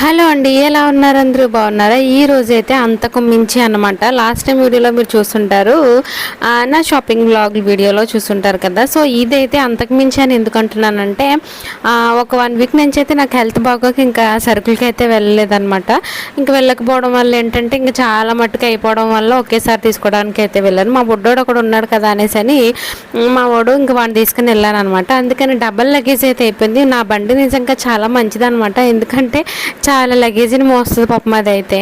Hello అండి ఎలా ఉన్నారు? అందరూ బాగున్నారా? ఈ రోజైతే అయితే అంతకు మించి అనమాట లాస్ట్ టైం వీడియోలో మీరు చూస్తుంటారు. నా షాపింగ్ బ్లాగ్ వీడియోలో చూస్తుంటారు కదా. సో ఇదైతే అంతకు మించి అని ఎందుకు అంటున్నానంటే ఒక వన్ వీక్ నుంచి అయితే నాకు హెల్త్ బాగోక ఇంకా సరుకులకి అయితే వెళ్ళలేదన్నమాట. ఇంకా వెళ్ళకపోవడం వల్ల ఏంటంటే ఇంకా చాలా మట్టుకు అయిపోవడం వల్ల ఒకేసారి తీసుకోవడానికి అయితే వెళ్ళాను. మా బుడ్డోడు ఒకడు ఉన్నాడు కదా అనేసి అని మా వాడు ఇంకా వాడిని తీసుకుని వెళ్ళారనమాట. అందుకని డబల్ లగేజ్ అయితే అయిపోయింది. నా బండి నిజంగా చాలా మంచిదనమాట. ఎందుకంటే చాలా లగేజీని మోస్తుంది పాపం మాది అయితే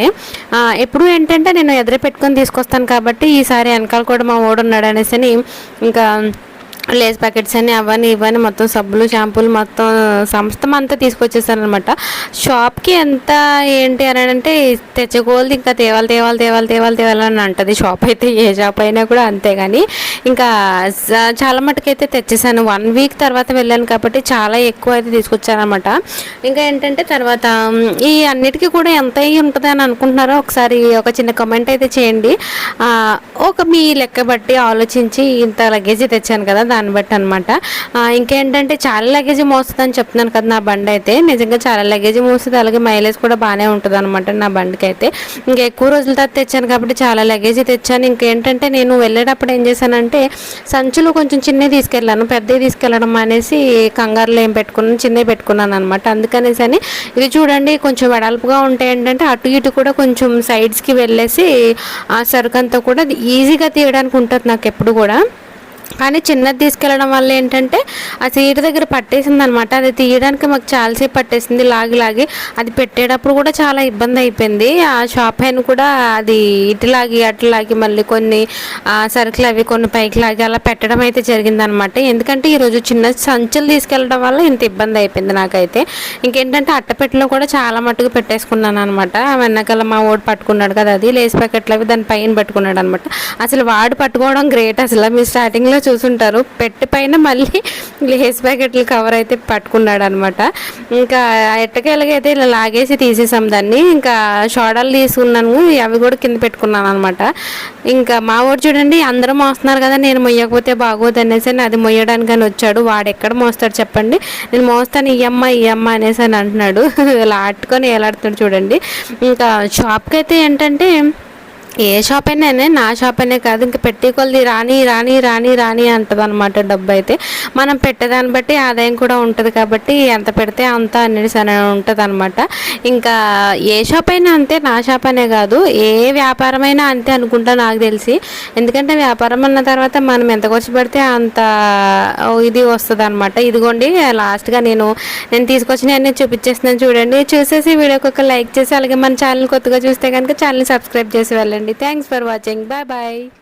ఎప్పుడు ఏంటంటే నేను ఎదురు పెట్టుకొని తీసుకొస్తాను కాబట్టి ఈసారి వెనకాల కూడా మా వాడు ఉన్నాడు అనేసి ఇంకా లేస్ ప్యాకెట్స్ అని అవన్నీ ఇవన్నీ మొత్తం సబ్బులు షాంపూలు మొత్తం సంస్థం అంతా తీసుకొచ్చేసారనమాట షాప్కి ఎంత ఏంటి అని అంటే తెచ్చుకోవాలి ఇంకా తేవాలి తేవాలి తేవాలి తేవాలి తేవాలి అని షాప్ అయితే ఏ షాప్ అయినా కూడా అంతే కానీ ఇంకా చాలా చాలా మటుకైతే తెచ్చేసాను. వన్ వీక్ తర్వాత వెళ్ళాను కాబట్టి చాలా ఎక్కువ అయితే తీసుకొచ్చానమాట ఇంకా ఏంటంటే తర్వాత ఈ అన్నిటికీ కూడా ఎంత అయ్యి ఉంటుంది అని అనుకుంటున్నారో ఒకసారి ఒక చిన్న కమెంట్ అయితే చేయండి. ఒక మీ లెక్క బట్టి ఆలోచించి ఇంత లగేజ్ తెచ్చాను కదా దాన్ని బట్టి అనమాట ఇంకేంటంటే చాలా లగేజ్ మోస్తుందని చెప్తున్నాను కదా నా బండి అయితే నిజంగా చాలా లగేజ్ మోస్తుంది. అలాగే మైలేజ్ కూడా బాగానే ఉంటుంది అనమాట నా బండికి అయితే ఇంకా ఎక్కువ రోజుల తర్వాత తెచ్చాను కాబట్టి చాలా లగేజ్ తెచ్చాను. ఇంకేంటంటే నేను వెళ్ళేటప్పుడు ఏం చేశానంటే సంచులు కొంచెం చిన్నవి తీసుకెళ్ళాను. పెద్దవి తీసుకెళ్ళడం అనేసి కంగారులో ఏం పెట్టుకున్నాను. చిన్నవి పెట్టుకున్నాను అనమాట అందుకనేసి అని ఇది చూడండి కొంచెం వెడల్పుగా ఉంటాయి ఏంటంటే అటు ఇటు కూడా కొంచెం సైడ్స్కి వెళ్ళేసి ఆ సరుకంతా కూడా అది ఈజీగా తీయడానికి ఉంటుంది నాకు ఎప్పుడు కూడా. కానీ చిన్నది తీసుకెళ్ళడం వల్ల ఏంటంటే ఆ సీట్ దగ్గర పట్టేసింది అనమాట అది తీయడానికి మాకు చాలాసేపు పట్టేసింది. లాగి లాగి. అది పెట్టేటప్పుడు కూడా చాలా ఇబ్బంది అయిపోయింది. ఆ షాప్ అయిన కూడా అది ఇటు లాగి అటు లాగి మళ్ళీ కొన్ని ఆ, సరుకులు అవి కొన్ని పైకి లాగి అలా పెట్టడం అయితే జరిగిందనమాట. ఎందుకంటే ఈరోజు చిన్న సంచులు తీసుకెళ్ళడం వల్ల ఇంత ఇబ్బంది అయిపోయింది నాకైతే. ఇంకేంటంటే అట్టపెట్టెలో కూడా చాలా మట్టుకు పెట్టేసుకున్నాను అనమాట వెనకాల మా ఓడి పట్టుకున్నాడు కదా అది లేస్ ప్యాకెట్లు అవి దాని పైన పెట్టుకున్నాడు అనమాట అసలు వాడు పట్టుకోవడం గ్రేట్. అసలు మీరు స్టార్టింగ్లో చూసుంటారు. పెట్టి పైన మళ్ళీ లేస్ ప్యాకెట్లు కవర్ అయితే పట్టుకున్నాడు అనమాట ఇంకా ఎట్టకేలకైతే ఇలా లాగేసి తీసేసాం దాన్ని. ఇంకా షోడాలు తీసుకున్నాను. అవి కూడా కింద పెట్టుకున్నాను అనమాట. ఇంకా మా వాడు చూడండి అందరూ మోస్తున్నారు కదా నేను మొయ్యకపోతే బాగోదు అనేసి అని అది మొయ్యడానికి అని వచ్చాడు. వాడు ఎక్కడ మోస్తాడు చెప్పండి. నేను మోస్తాను ఈ అమ్మ ఈ అమ్మ అనేసి అని అంటున్నాడు. ఇలా ఆట్టుకొని ఎలాడుతున్నాడు చూడండి. ఇంకా షాప్కి అయితే ఏంటంటే ఏ షాప్ అయినా నా షాప్ అనే కాదు. ఇంకా పెట్టే కొలది రాని రాని రాని రాని అంటది అనమాట డబ్బు అయితే. మనం పెట్టేదాన్ని బట్టి ఆదాయం కూడా ఉంటుంది కాబట్టి ఎంత పెడితే అంత అనేసి అని ఉంటుంది అనమాట ఇంకా ఏ షాప్ అయినా అంతే నా షాప్ అనే కాదు. ఏ వ్యాపారమైనా అంతే అనుకుంటా నాకు తెలిసి. ఎందుకంటే వ్యాపారం అన్న తర్వాత మనం ఎంత ఖర్చు పెడితే అంత ఇది వస్తుంది అనమాట ఇదిగోండి లాస్ట్గా నేను నేను తీసుకొచ్చిన అన్నీ చూపించేస్తున్నాను చూడండి. చూసేసి వీడియోకి ఒక లైక్ చేసి అలాగే మన ఛానల్ కొత్తగా చూస్తే కనుక ఛానల్ సబ్స్క్రైబ్ చేసి వెళ్ళండి. Thanks for watching bye bye